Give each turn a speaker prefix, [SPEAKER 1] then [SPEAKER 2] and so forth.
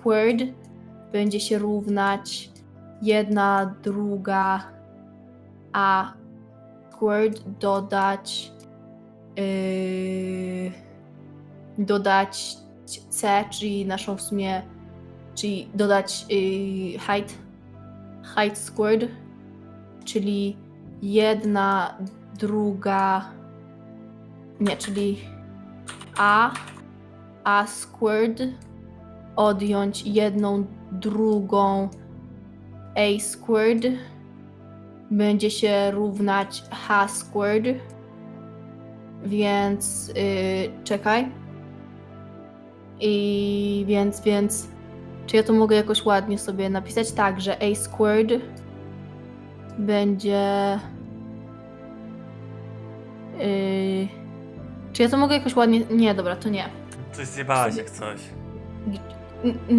[SPEAKER 1] squared będzie się równać jedna druga a squared dodać yy, dodać c, czyli naszą w sumie, czyli dodać yy, height, height squared, czyli jedna druga, nie, czyli a, a squared odjąć jedną drugą a squared będzie się równać h squared. Więc yy, czekaj. I więc, więc. Czy ja to mogę jakoś ładnie sobie napisać? Tak, że a squared będzie. Yy, czy ja to mogę jakoś ładnie. Nie, dobra, to nie.
[SPEAKER 2] Coś zjebałaś jak coś.
[SPEAKER 1] 你你你